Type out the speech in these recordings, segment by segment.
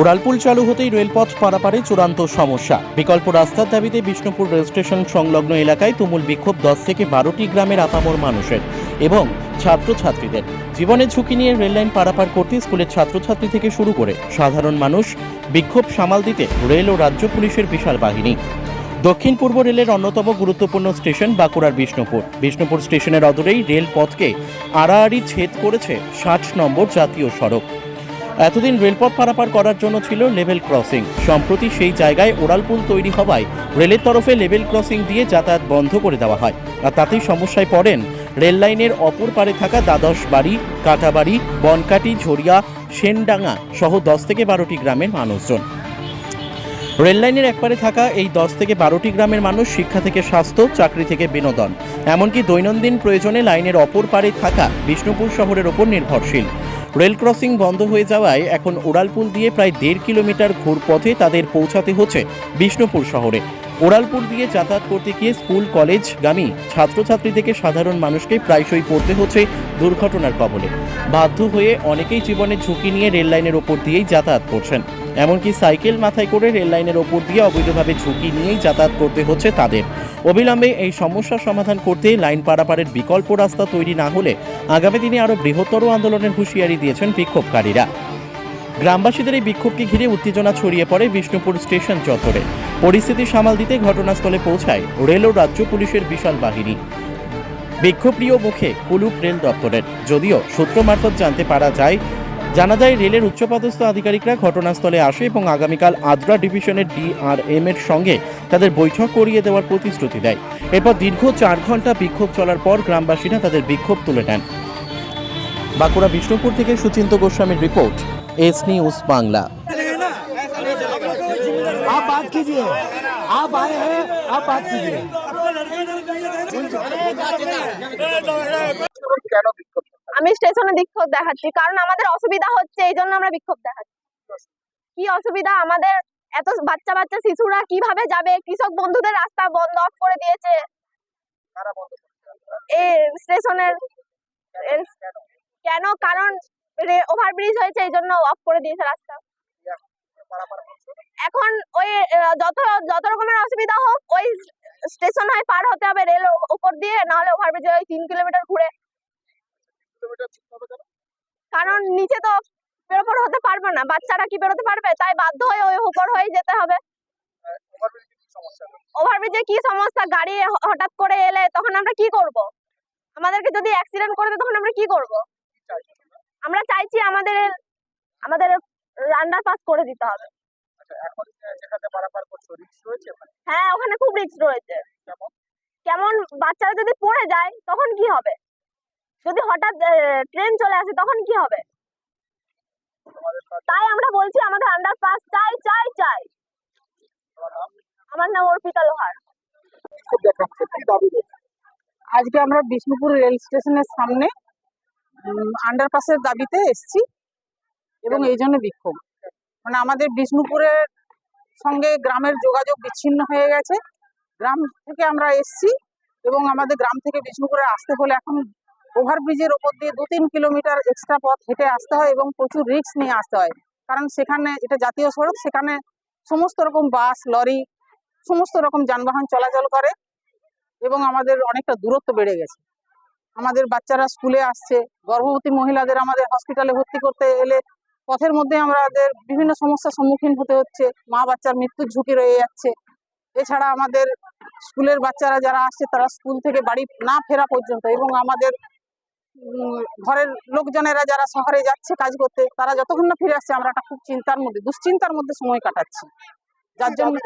উড়ালপুল চালু হতেই রেলপথ পারাপারে চূড়ান্ত সমস্যা। বিকল্প রাস্তার দাবিতে বিষ্ণুপুর রেল স্টেশন সংলগ্ন এলাকায় তুমুল বিক্ষোভ দশ থেকে বারোটি গ্রামের আপামর মানুষের এবং ছাত্রছাত্রীদের। জীবনের ঝুঁকি নিয়ে রেললাইন পারাপার করতে স্কুলের ছাত্রছাত্রী থেকে শুরু করে সাধারণ মানুষ বিক্ষোভ সামাল দিতে রেল ও রাজ্য পুলিশের বিশাল বাহিনী। দক্ষিণ পূর্ব রেলের অন্যতম গুরুত্বপূর্ণ স্টেশন বাঁকুড়ার বিষ্ণুপুর। বিষ্ণুপুর স্টেশনের অদূরেই রেলপথকে আড়াআড়ি ছেদ করেছে ষাট নম্বর জাতীয় সড়ক। এতদিন রেলপথ পারাপার করার জন্য ছিল লেভেল ক্রসিং। সম্প্রতি সেই জায়গায় ওড়ালপুল তৈরি হওয়ায় রেলের তরফে লেভেল ক্রসিং দিয়ে যাতায়াত বন্ধ করে দেওয়া হয়। আর তাতেই সমস্যায় পড়েন রেল লাইনের অপর পারে থাকা দ্বাদশ বাড়ি কাটাবাড়ি, বনকাটি, ঝরিয়া, সেনডাঙ্গা সহ দশ থেকে বারোটি গ্রামের মানুষজন। রেল লাইনের একপারে থাকা এই দশ থেকে বারোটি গ্রামের মানুষ শিক্ষা থেকে স্বাস্থ্য, চাকরি থেকে বিনোদন। এমনকি দৈনন্দিন প্রয়োজনে লাইনের অপর পারে থাকা বিষ্ণুপুর শহরের ওপর নির্ভরশীল। রেল ক্রসিং বন্ধ হয়ে যাওয়ায় এখন ওড়ালপুল দিয়ে প্রায় দেড় কিলোমিটার ঘুরপথে তাদের পৌঁছাতে হচ্ছে বিষ্ণুপুর শহরে। ওড়ালপুল দিয়ে যাতায়াত করতে গিয়ে স্কুল কলেজগামী ছাত্রছাত্রী থেকে সাধারণ মানুষকে প্রায়শই পড়তে হচ্ছে দুর্ঘটনার কবলে। বাধ্য হয়ে অনেকেই জীবনের ঝুঁকি নিয়ে রেল লাইনের ওপর দিয়েই যাতায়াত করছেন। এমনকি সাইকেল মাথায় করে রেল লাইনের ওপর দিয়ে অবৈধভাবে ঝুঁকি নিয়েই যাতায়াত করতে হচ্ছে তাদের। অবিলম্বে এই সমস্যার সমাধান করতে লাইন পারাপারের বিকল্প রাস্তা তৈরি না হলে আগামী দিনে আরও বৃহত্তর আন্দোলনের হুঁশিয়ারি দিয়েছেন বিক্ষোভকারীরা। গ্রামবাসীদের এই বিক্ষোভকে ঘিরে উত্তেজনা ছড়িয়ে পড়ে বিষ্ণুপুর স্টেশন চত্বরে। পরিস্থিতি সামাল দিতে ঘটনাস্থলে পৌঁছায় রেল ও রাজ্য পুলিশের বিশাল বাহিনী। বিক্ষোভপ্রিয় মুখে কুলুপ রেল দপ্তরের, যদিও সূত্র মারফত জানতে পারা যায় জানা যায় রেলের উচ্চপদস্থ আধিকারিকরা ঘটনাস্থলে আসে এবং আগামীকাল আদ্রা ডিভিশনের ডিআরএম এর সঙ্গে তাদের বৈঠক করিয়ে দেওয়ার প্রতিশ্রুতি দেয় এরপর দীর্ঘ চার ঘন্টা বিক্ষোভ চলার পর গ্রামবাসীরা তাদের বিক্ষোভ তুলে নেন বাঁকুড়া বিষ্ণুপুর থেকে সুচিন্ত গোস্বামীর রিপোর্ট এস নিউজ বাংলা आप बात कीजिए आप आए हैं आप बात कीजिए আমি স্টেশনে বিক্ষোভ দেখাচ্ছি কারণ আমাদের অসুবিধা হচ্ছে এই জন্য আমরা বিক্ষোভ দেখাচ্ছি। কি অসুবিধা? আমাদের এত বাচ্চা বাচ্চা শিশুরা কীভাবে যাবে? কৃষক বন্ধুদের রাস্তা বন্ধ অফ করে দিয়েছে। এই স্টেশনের কেন? কারণ ওভারব্রিজ হয়েছে এই জন্য অফ করে দিয়েছে রাস্তা। এখন ওই যত যত রকমের অসুবিধা হোক ওই স্টেশন হয় পার হতে হবে রেল উপর দিয়ে নাহলে ওভারব্রিজ ওই তিন কিলোমিটার ঘুরে কারণ নিচে তো বেরোপর হতে পারবে না। বাচ্চারা কি বেরোতে পারবে? তাই বাধ্য হয়ে ওই উপর হয়ে যেতে হবে। ওভারব্রিজে কি সমস্যা? গাড়ি হঠাৎ করে এলে তখন আমরা কি করব? আমাদেরকে যদি অ্যাক্সিডেন্ট করে দেয় তখন আমরা কি করব? আমরা চাইছি আমাদের আমাদের আন্ডার পাস করে দিতে হবে। হ্যাঁ ওখানে খুব রিস্ক রয়েছে। কেমন বাচ্চারা যদি পড়ে যায় তখন কি হবে? যদি হঠাৎ ট্রেন চলে আসে তখন কি হবে? তাই আমরা বলছি আমাদের আন্ডার পাস চাই চাই চাই। আমার নাম অর্পিতা লোহার। আজকে আমরা বিষ্ণুপুর রেল স্টেশনের সামনে আন্ডারপাসের দাবিতে এসেছি এবং এই জন্য বিক্ষোভ। মানে আমাদের বিষ্ণুপুরের সঙ্গে গ্রামের যোগাযোগ বিচ্ছিন্ন হয়ে গেছে। গ্রাম থেকে আমরা এসেছি এবং আমাদের গ্রাম থেকে বিষ্ণুপুরে আসতে হলে এখন ওভারব্রিজের ওপর দিয়ে দু তিন কিলোমিটার এক্সট্রা পথ হেঁটে আসতে হয় এবং প্রচুর রিস্ক নিয়ে আসতে হয়। কারণ সেখানে এটা জাতীয় সড়ক, সেখানে সমস্ত রকম বাস লরি সমস্ত রকম যানবাহন চলাচল করে এবং আমাদের অনেকটা দূরত্ব বেড়ে গেছে। আমাদের বাচ্চারা স্কুলে আসছে, গর্ভবতী মহিলাদের আমাদের হসপিটালে ভর্তি করতে এলে পথের মধ্যে আমাদের বিভিন্ন সমস্যার সম্মুখীন হতে হচ্ছে, মা বাচ্চার মৃত্যুর ঝুঁকি রয়ে যাচ্ছে। এছাড়া আমাদের স্কুলের বাচ্চারা যারা আসছে, তারা স্কুল থেকে বাড়ি না ফেরা পর্যন্ত এবং আমাদের ঘরের লোকজনেরা যারা শহরে যাচ্ছে কাজ করতে তারা যতক্ষণ না ফিরে আসছে আমরা একটা খুব চিন্তার মধ্যে দুশ্চিন্তার মধ্যে সময় কাটাচ্ছি। যার জন্য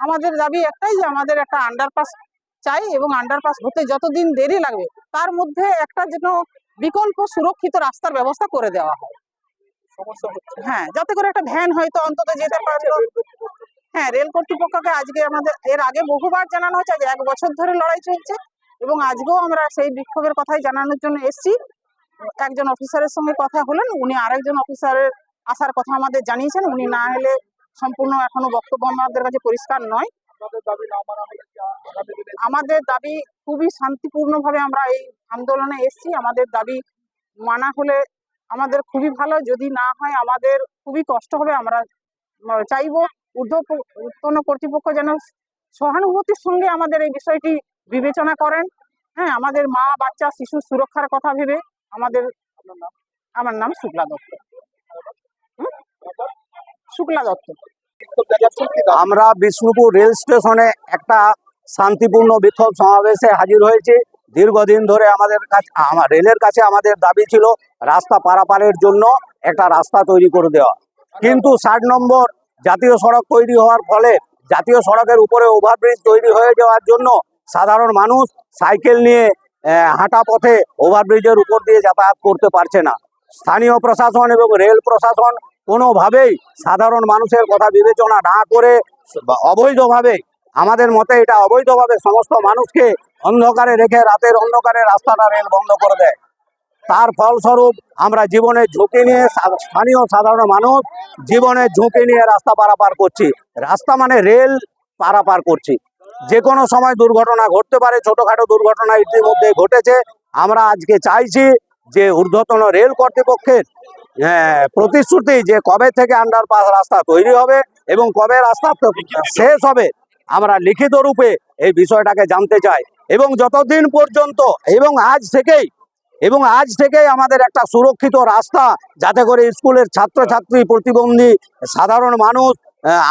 আমাদের দাবি একটাই যে আমাদের একটা আন্ডারপাস চাই এবং আন্ডারপাস হতে যতদিন দেরি লাগবে তার মধ্যে একটা যেন বিকল্প সুরক্ষিত রাস্তার ব্যবস্থা করে দেওয়া হয়। হ্যাঁ যাতে করে একটা ভ্যান হয়তো অন্তত যেতে পারল হ্যাঁ রেল কর্তৃপক্ষকে আজকে আমাদের এর আগে বহুবার জানানো হয়েছে আজ এক বছর ধরে লড়াই চলছে। এবং আজকেও আমরা সেই বিক্ষোভের কথাই জানানোর জন্য এসেছি। একজন অফিসারের সঙ্গে কথা হলেন উনি আরেকজন অফিসারের আসার কথা আমাদের জানিয়েছেন। উনি না এলে সম্পূর্ণ এখনও বক্তব্য আমাদের কাছে পরিষ্কার নয়। আমাদের দাবি খুবই শান্তিপূর্ণভাবে আমরা এই আন্দোলনে এসেছি। আমাদের দাবি মানা হলে আমাদের খুবই ভালো যদি না হয় আমাদের খুবই কষ্ট হবে। আমরা চাইব ঊর্ধ্বতন কর্তৃপক্ষ যেন সহানুভূতির সঙ্গে আমাদের এই বিষয়টি বিবেচনা করেন। হ্যাঁ আমাদের মা, বাচ্চা, শিশু সুরক্ষার কথা ভেবে আমাদের, আমার নাম শুক্লা দত্ত। শুক্লা দত্ত। আমরা বিষ্ণুপুর রেল স্টেশনে একটা শান্তিপূর্ণ বিক্ষোভ সমাবেশে হাজির হয়েছি। দীর্ঘদিন ধরে আমাদের কাছে রেলের কাছে আমাদের দাবি ছিল রাস্তা পারাপারের জন্য একটা রাস্তা তৈরি করে দেওয়া। কিন্তু ষাট নম্বর জাতীয় সড়ক তৈরি হওয়ার ফলে জাতীয় সড়কের উপরে ওভারব্রিজ তৈরি হয়ে যাওয়ার জন্য সাধারণ মানুষ সাইকেল নিয়ে হাঁটা পথে ওভারব্রিজের উপর দিয়ে যাতায়াত করতে পারছে না। স্থানীয় প্রশাসন এবং রেল প্রশাসন কোনোভাবেই সাধারণ মানুষের কথা বিবেচনা না করে অবৈধভাবে, আমাদের মতে এটা অবৈধভাবে সমস্ত মানুষকে অন্ধকারে রেখে রাতের অন্ধকারে রাস্তাটা রেল বন্ধ করে দেয়। তার ফলস্বরূপ আমরা জীবনের ঝুঁকি নিয়ে স্থানীয় সাধারণ মানুষ জীবনের ঝুঁকি নিয়ে রাস্তা পারাপার করছি। রাস্তা মানে রেল পারাপার করছি। যে কোনো সময় দুর্ঘটনা ঘটতে পারে ছোটখাটো দুর্ঘটনা ইতিমধ্যে ঘটেছে। আমরা আজকে চাইছি যে ঊর্ধ্বতন রেল কর্তৃপক্ষের আহ, প্রতিশ্রুতি যে কবে থেকে আন্ডারপাস রাস্তা তৈরি হবে এবং কবে রাস্তা শেষ হবে আমরা লিখিত রূপে এই বিষয়টাকে জানতে চাই। এবং যতদিন পর্যন্ত এবং আজ থেকেই এবং আজ থেকেই আমাদের একটা সুরক্ষিত রাস্তা যাতে করে স্কুলের ছাত্রছাত্রী প্রতিবন্ধী সাধারণ মানুষ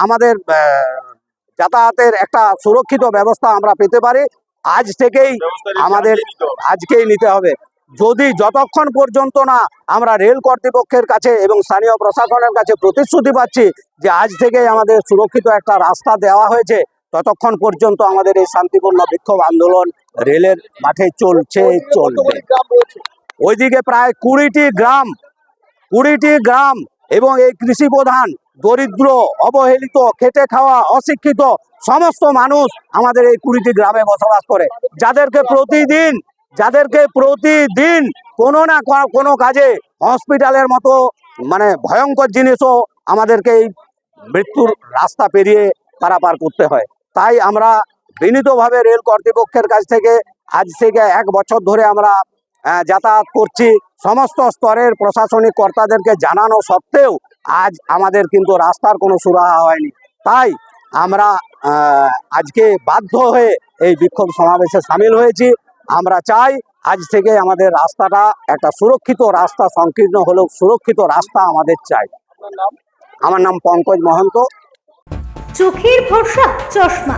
আমাদের যাতায়াতের একটা সুরক্ষিত ব্যবস্থা আমরা পেতে পারি। আজ থেকেই আমাদের আজকেই নিতে হবে। যদি যতক্ষণ পর্যন্ত না আমরা রেল কর্তৃপক্ষের কাছে এবং স্থানীয় প্রশাসনের কাছে প্রতিশ্রুতি পাচ্ছি যে আজ থেকেই আমাদের সুরক্ষিত একটা রাস্তা দেওয়া হয়েছে ততক্ষণ পর্যন্ত আমাদের এই শান্তিপূর্ণ বিক্ষোভ আন্দোলন রেলের মাঠে চলছে চলবে। ওইদিকে প্রায় কুড়িটি গ্রাম কুড়িটি গ্রাম এবং এই কৃষি প্রধান, দরিদ্র, অবহেলিত, খেটে খাওয়া, অশিক্ষিত সমস্ত মানুষ আমাদের এই কুড়িটি গ্রামে বসবাস করে। যাদেরকে প্রতিদিন যাদেরকে প্রতিদিন কোনো না কোনো কাজে হসপিটালের মতো মানে ভয়ঙ্কর জিনিসও আমাদেরকে এই মৃত্যুর রাস্তা পেরিয়ে পারাপার করতে হয়। তাই আমরা বিনীতভাবে রেল কর্তৃপক্ষের কাছ থেকে, আজ থেকে এক বছর ধরে আমরা যাতায়াত করছি। সমস্ত স্তরের প্রশাসনিক কর্তাদেরকে জানানো সত্ত্বেও আজ আমাদের কিন্তু রাস্তার কোনো সুরাহা হয়নি। তাই আমরা আজকে বাধ্য হয়ে এই বিক্ষোভ সমাবেশে সামিল হয়েছি। আমরা চাই আজ থেকে আমাদের রাস্তাটা একটা সুরক্ষিত রাস্তা সংকীর্ণ হলেও সুরক্ষিত রাস্তা আমাদের চাই। আমার নাম পঙ্কজ মহন্ত। চোখের ভরসা চশমা।